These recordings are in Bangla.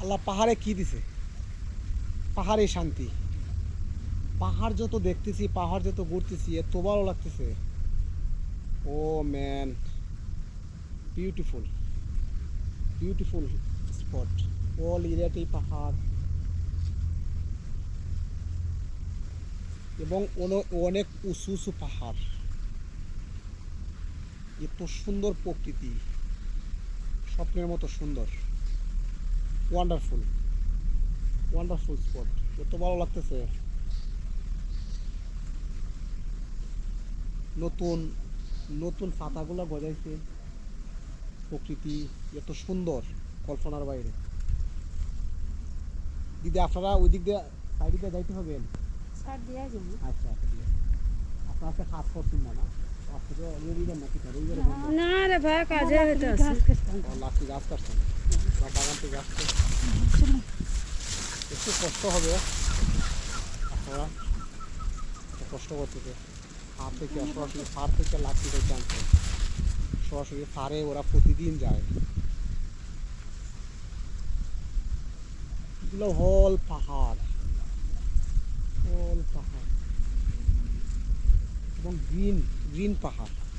আল্লাহ পাহাড়ে কি দিছে? পাহাড়ে শান্তি। পাহাড় যত দেখতেছি, পাহাড় যত ঘুরতেছি, এত ভালো লাগতেছে। ও man, beautiful beautiful spot. All এরিয়াতেই পাহাড়। এবং অনেক উঁচু উঁচু পাহাড়। এত সুন্দর প্রকৃতি। স্বপ্নের মতো সুন্দর। ওয়ান্ডারফুল ওয়ান্ডারফুল স্পট এত ভালো লাগতেছে। নতুন নতুন পাতাগুলো গজাইছে। প্রকৃতি এত সুন্দর কল্পনার বাইরে। দিদি আপনারা ওই দিক দিয়ে সাইড দিয়ে যাইতে হবে? সার দিয়া আচ্ছা আচ্ছা আপনারা কাজ করছেন না না? না রে ভাই কাজে গাছ কাটছেন। বাগান থেকে আসছে। একটু কষ্ট হবে। আপনারা কষ্ট করতেছে ফার থেকে সরাসরি ফার থেকে লাঠি করতে আনছে সরাসরি ফারে ওরা প্রতিদিন যায়। এগুলো হল পাহাড়। হল পাহাড়। এবং গ্রিন গ্রিন পাহাড়।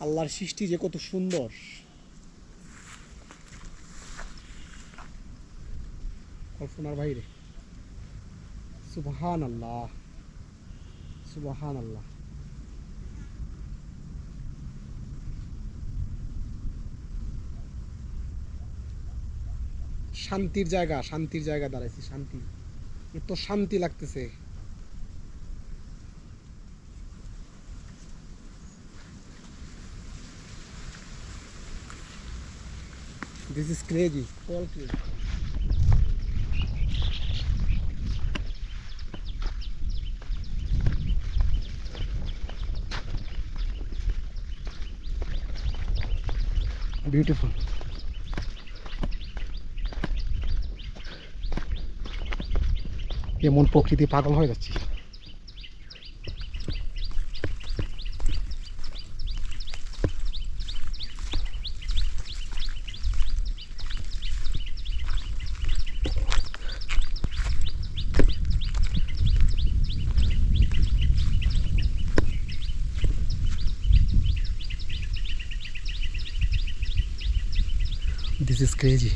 আল্লাহর সৃষ্টি যে কত সুন্দর। কল্পনার বাইরে। সুবহান আল্লাহ সুবহান আল্লাহ শান্তির জায়গা শান্তির জায়গা দাঁড়াইছি, শান্তি। এত শান্তি লাগতেছে। This is crazy. All crazy. Beautiful. এমন প্রকৃতি পাগল হয়ে যাচ্ছি Is crazy.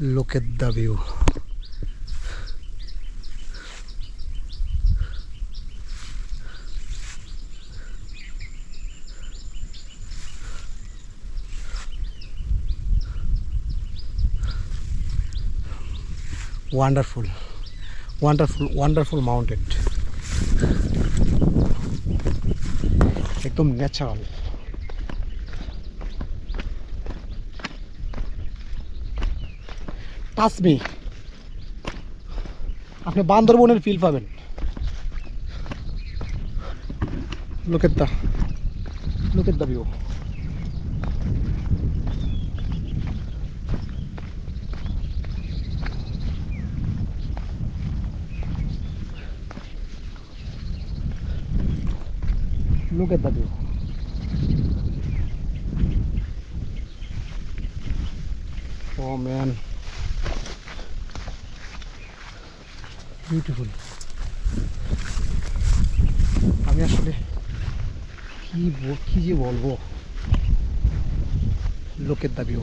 Look at the view. Wonderful. Wonderful wonderful mountain একদম ন্যাচারাল টাচমি আপনি বান্দরবনের ফিল পাবেন। Look at the look at the view The view. Oh man. Beautiful. আমি আসলে কি কি যে বলব লোকের দাবিও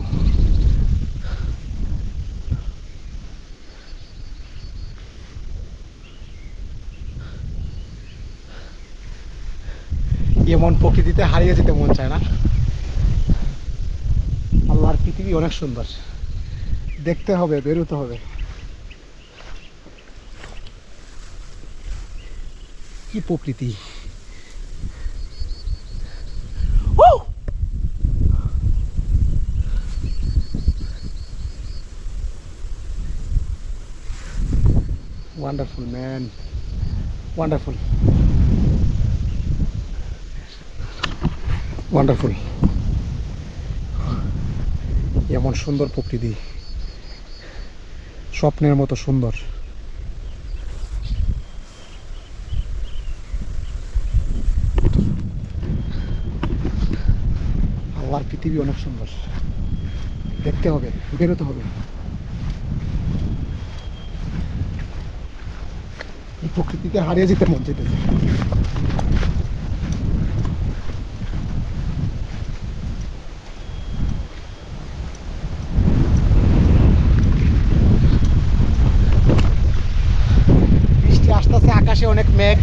এমন প্রকৃতিতে হারিয়ে যেতে মন চায় না। আল্লাহর পৃথিবী অনেক সুন্দর। দেখতে হবে, বেরোতে হবে। কি প্রকৃতি। ওয়ান্ডারফুল ম্যান ওয়ান্ডারফুল ওয়ান্ডারফুল এমন সুন্দর প্রকৃতি। স্বপ্নের মতো সুন্দর। আল্লাহর পৃথিবী অনেক সুন্দর। দেখতে হবে, বেরোতে হবে। এই প্রকৃতিকে হারিয়ে যেতে মন যেতেছে আকাশে অনেক মেঘ,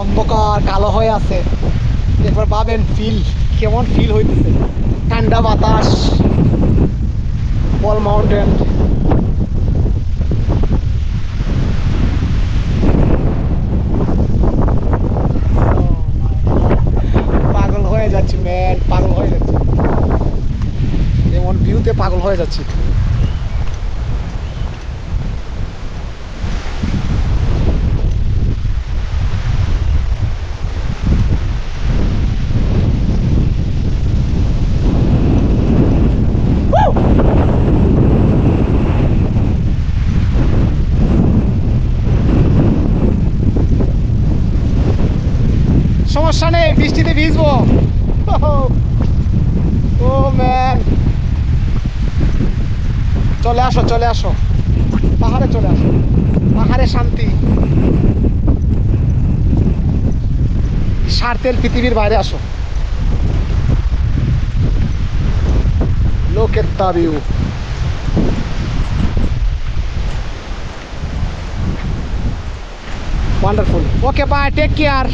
অন্ধকার, কালো হয়ে আছে। এরপর ভাবেন ফিল কেমন ফিল হইতেছে। ঠান্ডা বাতাস বল মাউন্টেন পাগল হয়ে যাচ্ছি ম্যান পাগল হয়ে যাচ্ছি। এমন ভিউতে পাগল হয়ে যাচ্ছি। চলে আসো চলে আসো। পাহাড়ে চলে আসো। পাহাড়ে শান্তি। স্বার্থের পৃথিবীর বাইরে আসো। Look at the view wonderful okay bye take care